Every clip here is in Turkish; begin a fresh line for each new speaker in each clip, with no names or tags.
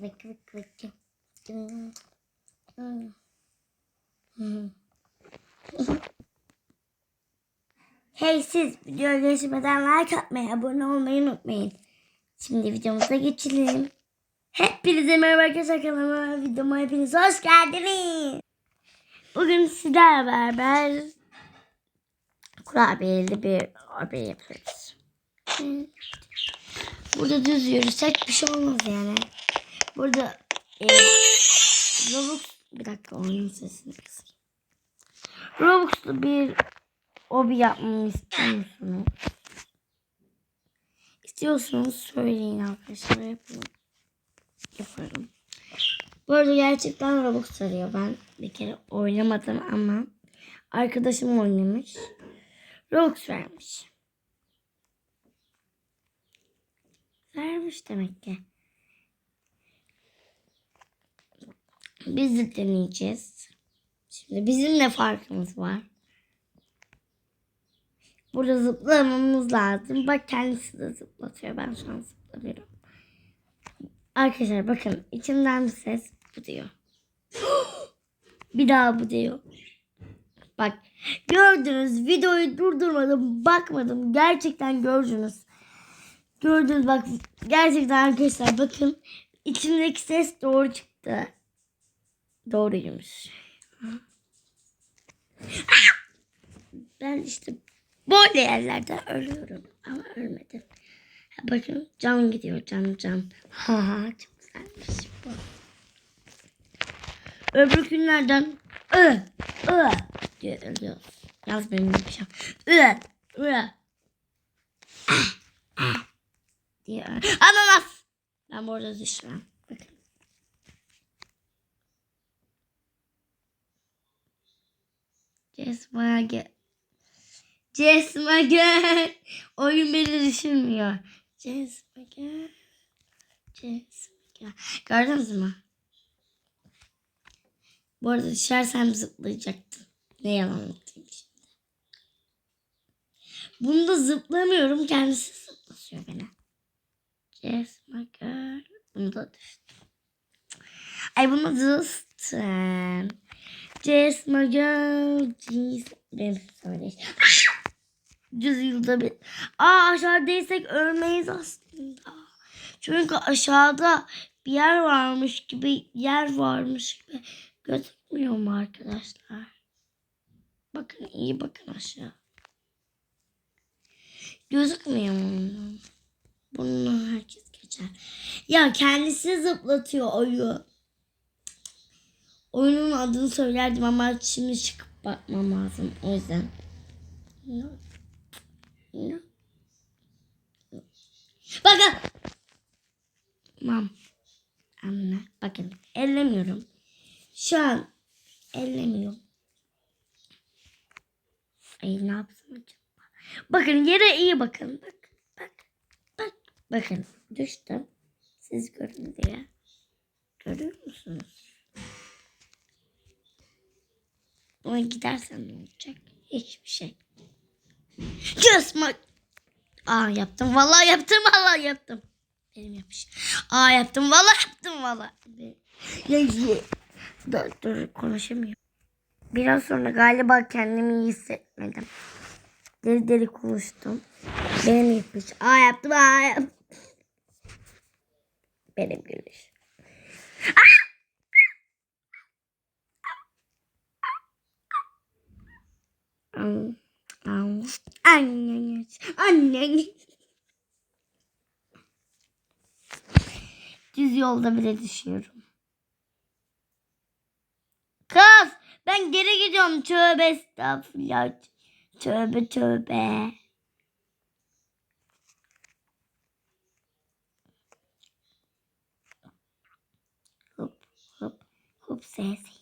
Vık vık vık. Hmm. Hey siz video geçmeden like atmayı, abone olmayı unutmayın. Şimdi videomuza geçelim. Hepinize merhaba arkadaşlar kanalıma videoma hepiniz hoş geldiniz. Bugün sizlerle beraber kurabiyeli bir kurabiye yapıyoruz. Burada düz yürüsek bir şey olmaz yani. Burada e, Robux bir dakika oyun sesini kısayım. Robux'lu bir hobi yapmamı istiyor musunuz? İstiyorsanız söyleyin arkadaşlar yapalım. Yaparım. Bu arada gerçekten Robux arıyor. Ben bir kere oynamadım ama arkadaşım oynamış. Robux vermiş. Vermiş demek ki. Biz de deneyeceğiz. Şimdi bizim ne farkımız var? Burada zıplamamız lazım. Bak kendisi de zıplatıyor. Ben şu an zıplamıyorum. Arkadaşlar bakın içimden bir ses bu diyor. bir daha bu diyor. Bak gördünüz videoyu durdurmadım bakmadım gerçekten gördünüz. Gördünüz bak gerçekten arkadaşlar bakın içimdeki ses doğru çıktı. Doğruymuş. Ben işte böyle yerlerde ölüyorum ama ölmedim. Bakın cam gidiyor cam cam. Ha ha çok güzelmiş bu. Öbür günlerden ı ı diye ölüyoruz. Yalnız benim yapacağım. ı ı diye ananas. Ben bu arada Cesmage. Cesmage. Oyun beni düşünmüyor. Cesmage. Cesmage. Gördünüz mü? Bu arada düşersem zıplayacaktım. Ne yalan anlatayım şimdi. Bunda zıplamıyorum. Kendisi zıplatıyor beni. Cesmage. Bunda düştüm. Ay bunda düştüm. Jess Magal Jeez benim söyleyiş. Yüz yılda bir. Aa aşağıdaysak ölmeyiz aslında. Çünkü aşağıda bir yer varmış gibi yer varmış gibi gözükmüyor mu arkadaşlar? Bakın iyi bakın aşağı. Gözükmüyor mu? Bunu herkes geçer. Ya kendisi zıplatıyor oyun. Oyunun adını söylerdim ama şimdi çıkıp bakmam lazım. O yüzden. Bakın. Mam. Anne. Bakın. Ellemiyorum. Şu an ellemiyorum. Ay ne yapsam acaba? Bakın yere iyi bakın. Bak. Bak. Bak. Bakın. Düştüm. Siz görün diye. Görüyor musunuz? Ona gidersen ne olacak? Hiçbir şey. Just my... Aa yaptım. Vallahi yaptım. Vallahi yaptım. Benim yapış. Aa yaptım. Vallahi yaptım. Vallahi. Ya, ya. Dur, dur konuşamıyorum. Biraz sonra galiba kendimi iyi hissetmedim. Deli deli konuştum. Benim yapış. Aa yaptım. Aa yaptım. Benim gülüş. Anne. Anne. Anne. Düz yolda bile düşüyorum. Kız ben geri gidiyorum. Tövbe estağfurullah. Tövbe tövbe. Hop hop hop sesi.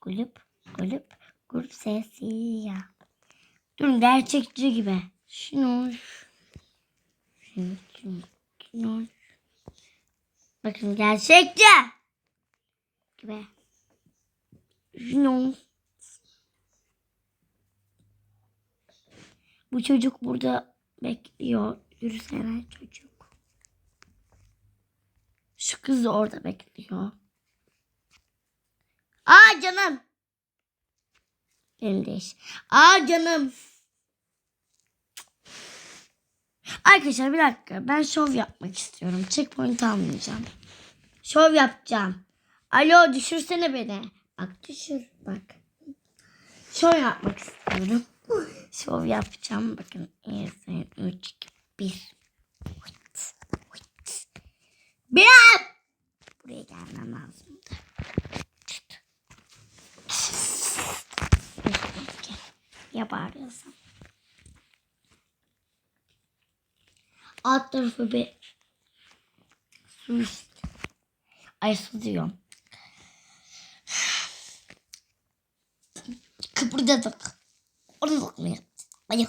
Kulüp kulüp kulüp sesi ya. Durun gerçekçi gibi. Şunu. Şunu. Bakın gerçekçi. Gibi. Şunu. Bu çocuk burada bekliyor. Yürüsene çocuk. Şık. Kız da orada bekliyor. Aa canım. İş. Aa canım. Arkadaşlar bir dakika. Ben şov yapmak istiyorum. Checkpoint almayacağım. Şov yapacağım. Alo düşürsene beni. Bak düşür bak. Şov yapmak istiyorum. Şov yapacağım. Bakın. 3, 2, 1. Bir Buraya gelmem lazımdı. Ya bağırıyorsam. Alt tarafı bir su işte. Ay su diyorum. Kıpırdadık. Orada mı? Ay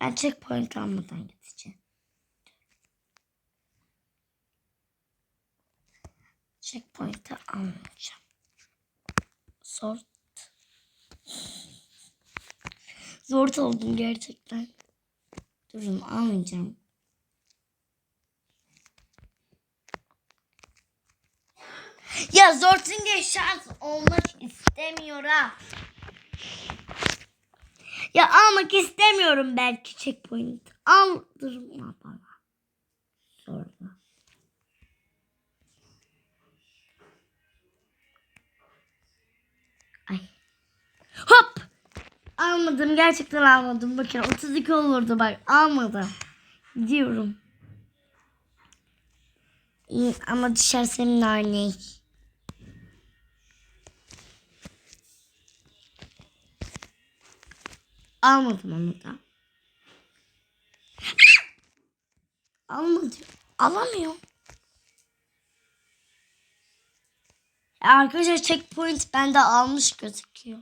Ben checkpoint almadan gideceğim. Checkpoint'i almayacağım. Sort. Zor oldum gerçekten. Durun almayacağım. Ya Zorting'e şans olmak istemiyorum. Ya almak istemiyorum belki checkpoint. Aldırma bana. Sonra. Ay. Hop. Almadım. Gerçekten almadım. Bakın 32 olurdu bak. Almadım. Gidiyorum. İyi, ama düşersem nane. Almadım onu da. Almadım. Alamıyorum. Ya Arkadaşlar checkpoint bende almış gözüküyor.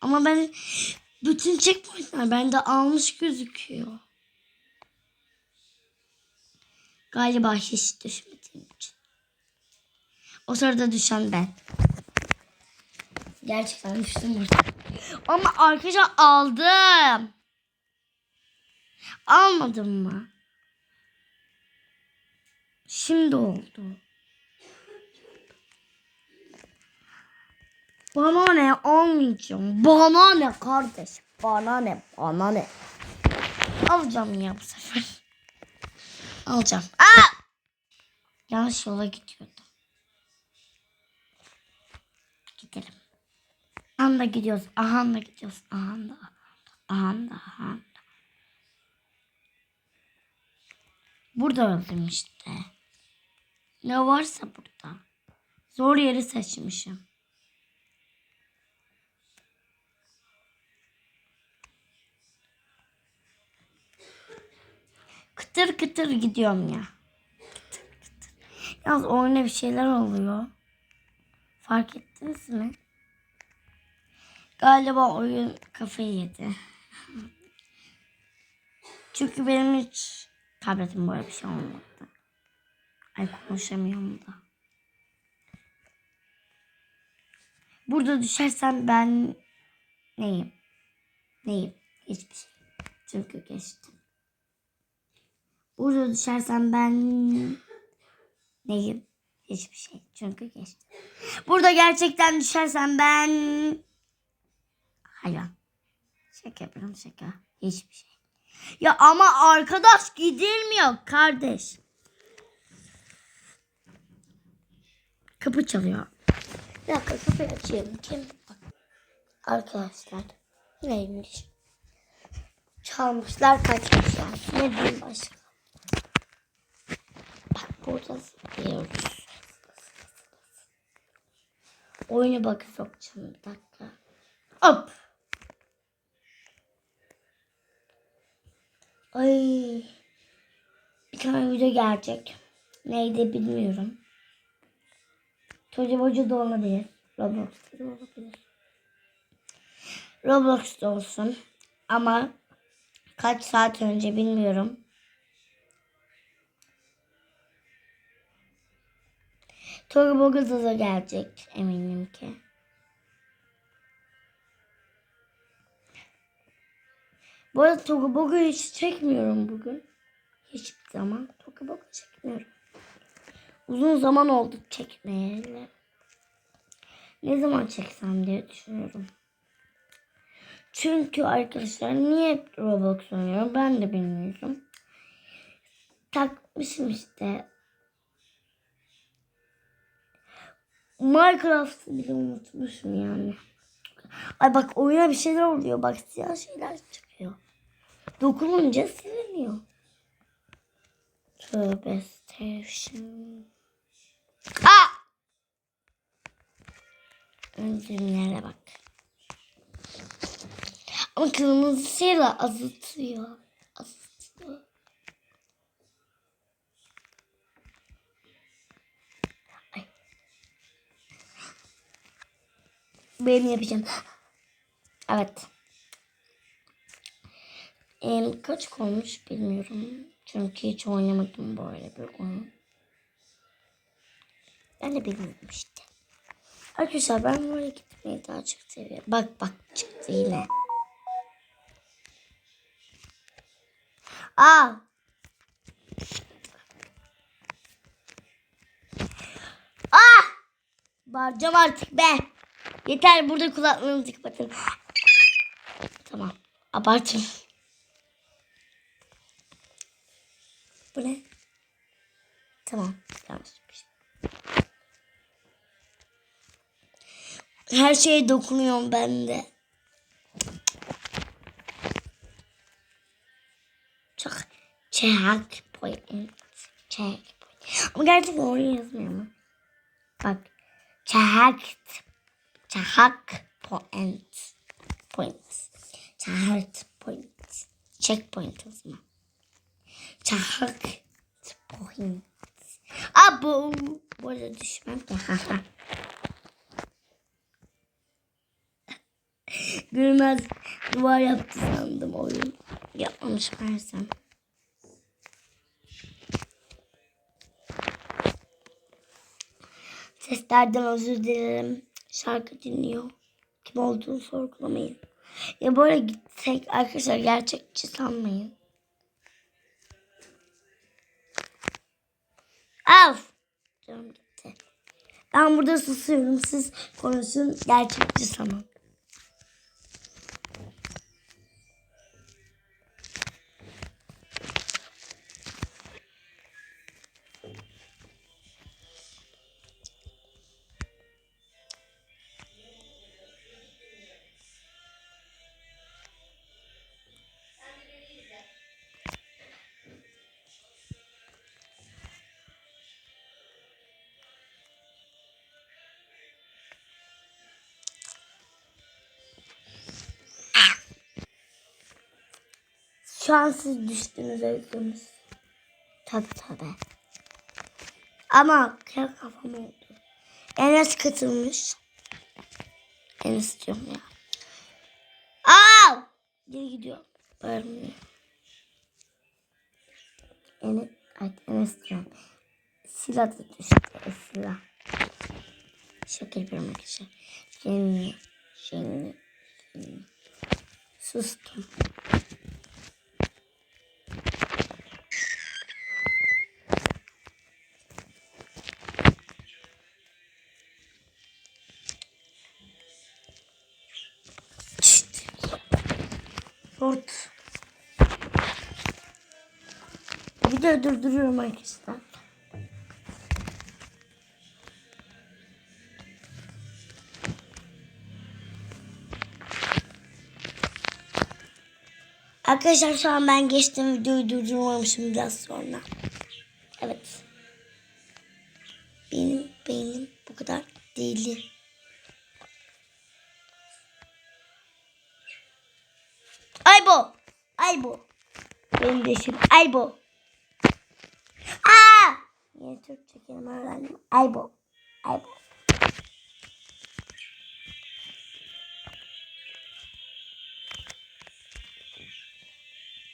Ama ben bütün checkpointler bende almış gözüküyor. Galiba hiç düşmediğim için. O sırada düşen ben. Gerçekten düştüm burada. Ama arkadaşlar aldım. Almadım mı? Şimdi oldu. Bana ne almayacağım. Bana ne kardeş. Bana ne bana ne. Alacağım ya bu sefer. Alacağım. Aa! Yanlış yola gidiyordum. Gidelim. Aha da gidiyoruz. Aha da gidiyoruz. Aha da. Aha da. Aha da. Burada öldüm işte. Ne varsa burada. Zor yeri seçmişim. Kıtır kıtır gidiyorum ya. Kıtır kıtır. Yalnız oyuna bir şeyler oluyor. Fark ettiniz mi? Galiba oyun kafayı yedi. Çünkü benim hiç tabletim böyle bir şey olmadı. Ay konuşamıyorum da. Burada düşersem ben neyim? Neyim? Hiçbir şey. Çünkü geçtim. Burada düşersem ben neyim? Hiçbir şey. Çünkü geçtim. Burada gerçekten düşersem ben hayvan. Şaka yapıyorum şaka. Hiçbir şey. Ya ama arkadaş gidilmiyor kardeş. Kapı çalıyor. Bir dakika kapıyı açayım. Kim? Arkadaşlar. Neymiş? Çalmışlar kaçmışlar. Ne diyeyim başka? Burada zıplıyoruz. Oyunu bakı sokacağım bir dakika. Hop. Ay. Bir tane video gelecek. Neydi bilmiyorum. Çocuk hoca da olabilir. Roblox'ta da olabilir. Roblox'ta olsun. Ama kaç saat önce bilmiyorum. Turbo Gaza da gelecek eminim ki. Bu arada Tokuboku hiç çekmiyorum bugün. Hiçbir zaman Tokuboku çekmiyorum. Uzun zaman oldu çekmeyeli. Ne zaman çeksem diye düşünüyorum. Çünkü arkadaşlar niye hep Roblox oynuyorum ben de bilmiyorum. Takmışım işte. Minecraft'ı bile unutmuşum yani. Ay bak oyuna bir şeyler oluyor. Bak siyah şeyler çıkıyor. Dokununca siliniyor. Tövbe estağfurullah. Aa! Önzümlere bak. Ama kırmızısıyla azıtıyor. Azıtıyor. Ay. Benim yapacağım. Evet. Em, kaç olmuş bilmiyorum. Çünkü hiç oynamadım böyle bir oyun. Ben de bilmiyorum işte. Arkadaşlar ben böyle gitmeyi daha çok seviyorum. Bak bak çıktı yine. Aa. Ah! Bağıracağım artık be. Yeter burada kulaklarınızı kapatın. Tamam. Abartın. Bu ne? Tamam. Yanlış şey. Her şeye dokunuyorum ben de. Çok checkpoint. Checkpoint. Ama gerçekten oyun yazmıyor mu? Bak. Check. Checkpoint. Point. Checkpoint. Checkpoint o zaman. Checkpoint. Abo. Bu arada düşmem. Haha. Görmez duvar yaptı sandım oyun. Yapmamış meğersem. Seslerden özür dilerim. Şarkı dinliyor. Kim olduğunu sorgulamayın. Ya böyle gitsek arkadaşlar gerçekçi sanmayın. Af! Canım gitti. Ben burada susuyorum. Siz konuşun. Gerçekçi sanın. Şu an siz düştünüz öldünüz. Tabi tabi. Ama kafam oldu. Enes katılmış. Enes diyorum ya. Aa! Geri gidiyor. Bağırmıyor. Enes, ay, Enes diyorum. Silah da düştü. E, silah. Şaka yapıyorum arkadaşlar. Şimdi, şimdi, şimdi. Sustum. Video durduruyorum arkadaşlar. Arkadaşlar şu an ben geçtim videoyu durdurmamışım biraz sonra. Evet. Benim beynim bu kadar değildi. Aybo. Aybo. Benim de işim Aybo. Aa! Türkçe kelime öğrendim. Aybo. Aybo.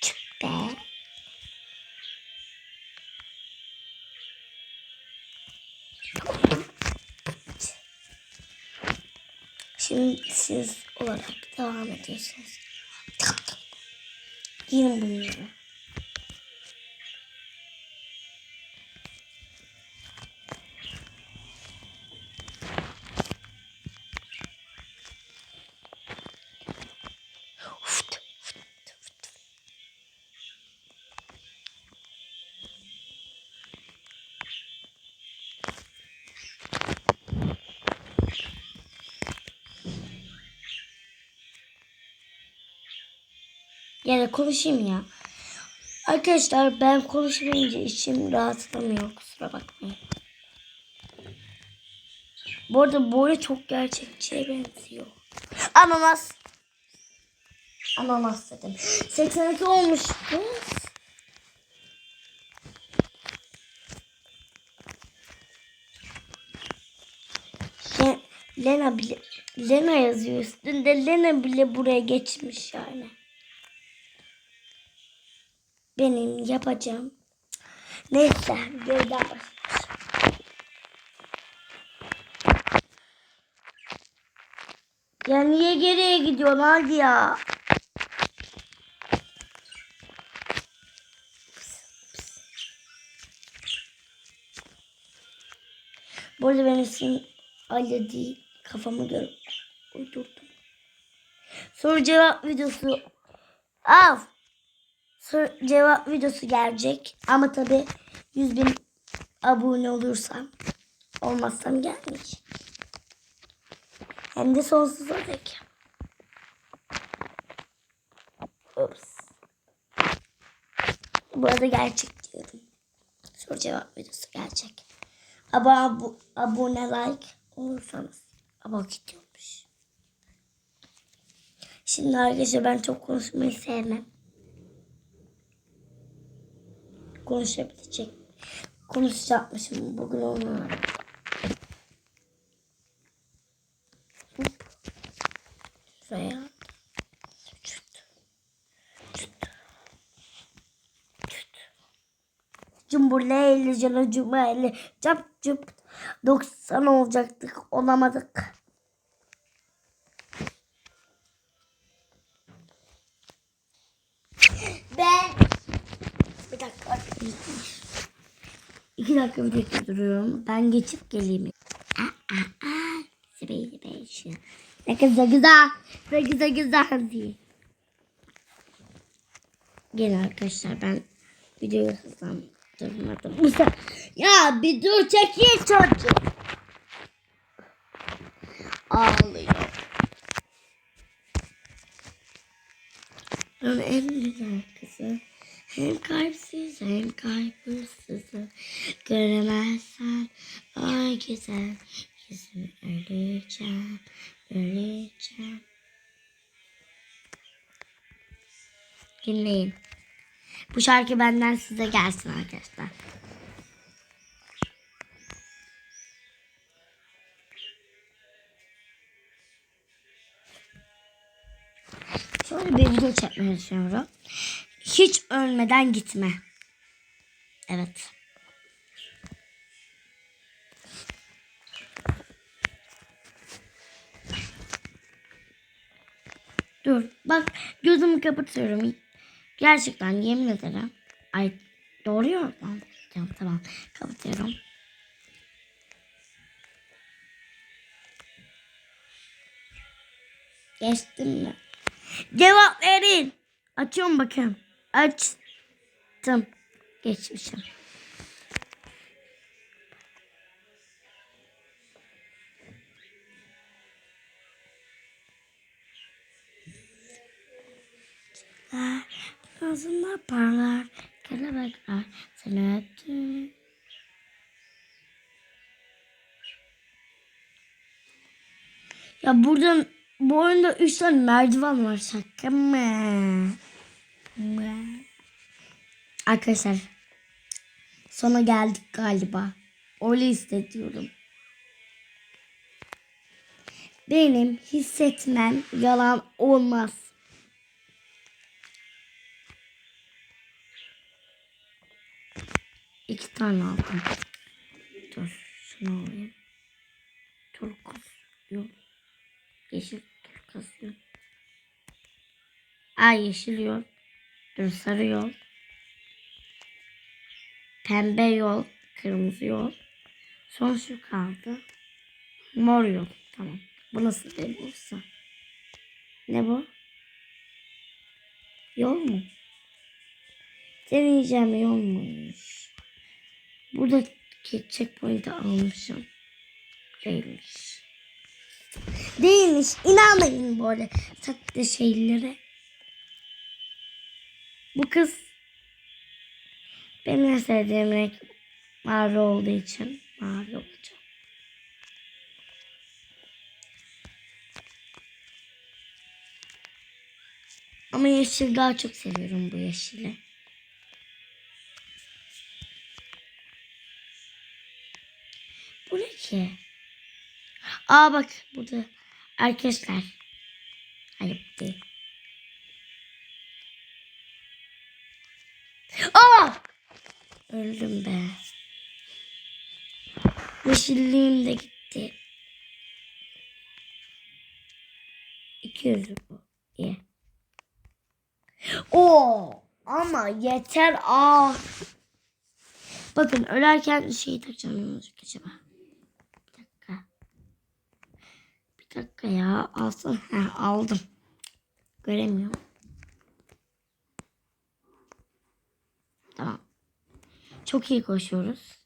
Çık be. Şimdi siz olarak devam ediyorsunuz. Giyin bunları. Ya da konuşayım ya. Arkadaşlar ben konuşmayınca içim rahatlamıyor kusura bakmayın. Bu arada böyle çok gerçekçiye benziyor. Ananas. Ananas dedim. 82 olmuş. Le- Lena bile Lena yazıyor üstünde. Lena bile buraya geçmiş yani. Benim yapacağım. Neyse geriden başlayalım. Ya niye geriye gidiyorsun hadi ya? Bu arada benim ismim Ali değil. Kafamı görüp uydurdum. Soru cevap videosu. Av. Soru cevap videosu gelecek. Ama tabi 100 bin abone olursam olmazsam gelmeyecek. Hem de sonsuza dek. Ups. Bu arada gerçek diyorum. Soru cevap videosu gerçek. Ama abu, abone like olursanız. Ama gidiyormuş. Şimdi arkadaşlar ben çok konuşmayı sevmem. Konuşabilecek. Konuşacakmışım bugün onu. Şuraya. Çıt. Çıt. Çıt. Cumburleyli cumburleyli cap cup 90 olacaktık olamadık. Ben bir dakika İki dakika dakika duruyorum. Ben geçip geleyim. Aa, aa, aa. Zibey zibey şu. Güzel. Ne güzel güzel diye. Gel arkadaşlar ben videoyu hızlandırmadım. Sefer... Ya bir dur çekil çocuk. Ağlıyor. Onun en güzel kızı. Hem kalpsiz hem kalp hırsızı. Göremezsen ay güzel. Yüzümü öleceğim, öleceğim. Dinleyin. Bu şarkı benden size gelsin arkadaşlar. Şöyle bir video çekmeyi düşünüyorum. Hiç ölmeden gitme. Evet. Dur bak gözümü kapatıyorum. Gerçekten yemin ederim. Ay doğruyor mu? Tamam, tamam kapatıyorum. Geçtim mi? Cevap verin. Açıyorum bakın. Açtım. Geçmişim. Ağzında parlar kelebekler seni öptü. Ya buradan bu oyunda 3 tane merdiven var şaka mı? Arkadaşlar sona geldik galiba. Öyle hissediyorum. Benim hissetmem yalan olmaz. İki tane aldım. Dur şunu alayım. Turkus yok. Yeşil turkus yok. Ay yeşil yok. Dur sarı yol. Pembe yol. Kırmızı yol. Son şu kaldı. Mor yol. Tamam. Bu nasıl bir olsa? Ne bu? Yol mu? Deneyeceğim yol muymuş? Buradaki checkpoint'i almışım. Değilmiş. Değilmiş. İnanmayın böyle sahte şeylere. Bu kız benim en sevdiğim renk mavi olduğu için mavi olacak. Ama yeşil daha çok seviyorum bu yeşili. Bu ne ki? Aa bak burada arkadaşlar. Hayır değil. Aa! Öldüm be. Yeşilliğim de gitti. 200 bu. İyi. Oo, ama yeter ah. Bakın ölerken şeyi takacağım olacak acaba? Bir dakika. Bir dakika ya alsın. Heh, aldım. Göremiyorum. Tamam. Çok iyi koşuyoruz.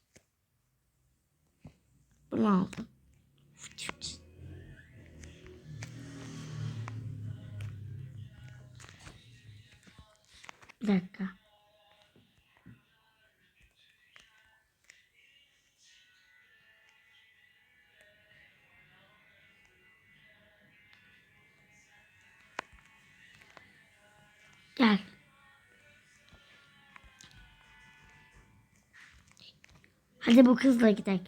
Bunu aldım. Bir dakika. Gel. Hadi bu kızla gidelim.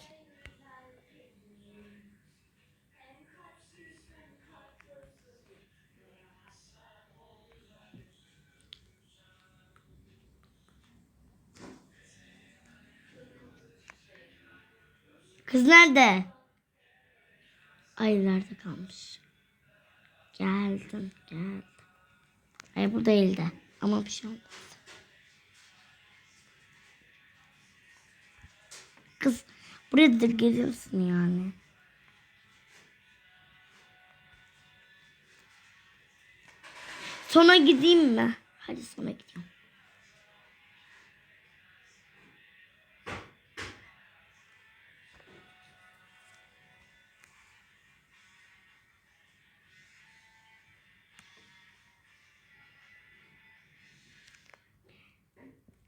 Kız nerede? Ay nerede kalmış? Geldim, geldim. Ay bu değildi. Ama bir şey olmaz. Kız buraya da geliyorsun yani. Sona gideyim mi? Hadi sona gidiyorum.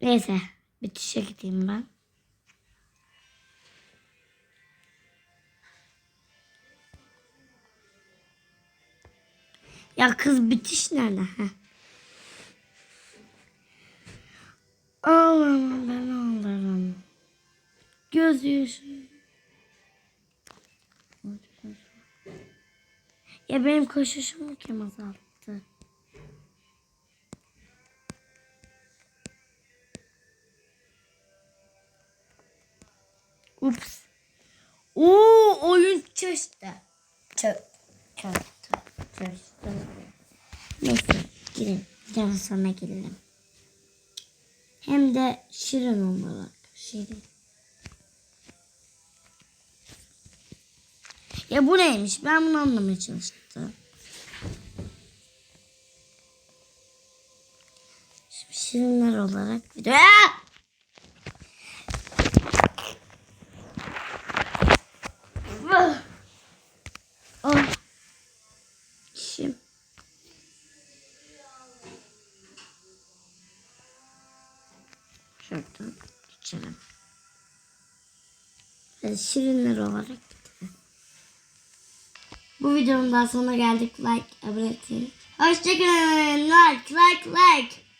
Neyse bitişe gideyim ben. Ya kız bitiş nerede? Heh. Ben ağlarım. Göz yaşı. Ya benim koşuşumu kim azalttı? Ups. Oo oyun çözdü. Çö çözdü. Çözdü. Neyse girin. Biraz sonra girelim. Hem de şirin olarak. Şirin. Ya bu neymiş? Ben bunu anlamaya çalıştım. Şirinler olarak video... Aa! Ve şirinler olarak gidelim. Bu videonun daha sonuna geldik. Like, abone olun. Hoşçakalın. Like, like, like.